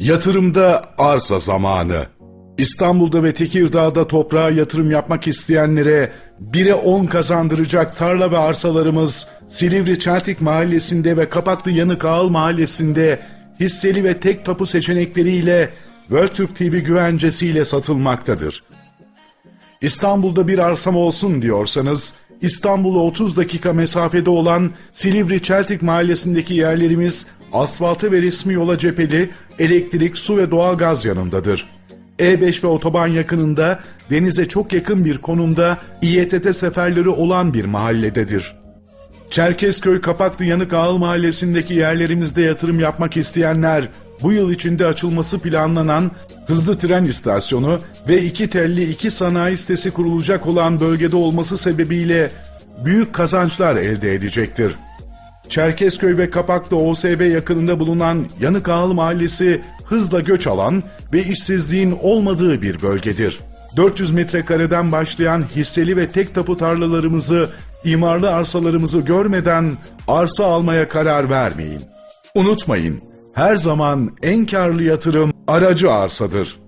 Yatırımda arsa zamanı. İstanbul'da ve Tekirdağ'da toprağa yatırım yapmak isteyenlere 1'e 10 kazandıracak tarla ve arsalarımız Silivri Çeltik Mahallesi'nde ve Kapaklı Yanık Ağal Mahallesi'nde hisseli ve tek tapu seçenekleriyle Worldtürk TV güvencesiyle satılmaktadır. İstanbul'da bir arsam olsun diyorsanız, İstanbul'a 30 dakika mesafede olan Silivri Çeltik mahallesindeki yerlerimiz asfaltı ve resmi yola cepheli, elektrik, su ve doğalgaz yanındadır. E5 ve otoban yakınında, denize çok yakın bir konumda İETT seferleri olan bir mahallededir. Çerkezköy Kapaklı Yanık Ağıl Mahallesi'ndeki yerlerimizde yatırım yapmak isteyenler bu yıl içinde açılması planlanan hızlı tren istasyonu ve iki telli iki sanayi sitesi kurulacak olan bölgede olması sebebiyle büyük kazançlar elde edecektir. Çerkezköy ve Kapaklı OSB yakınında bulunan Yanık Ağıl Mahallesi hızla göç alan ve işsizliğin olmadığı bir bölgedir. 400 metrekareden başlayan hisseli ve tek tapu tarlalarımızı, imarlı arsalarımızı görmeden arsa almaya karar vermeyin. Unutmayın, her zaman en karlı yatırım aracı arsadır.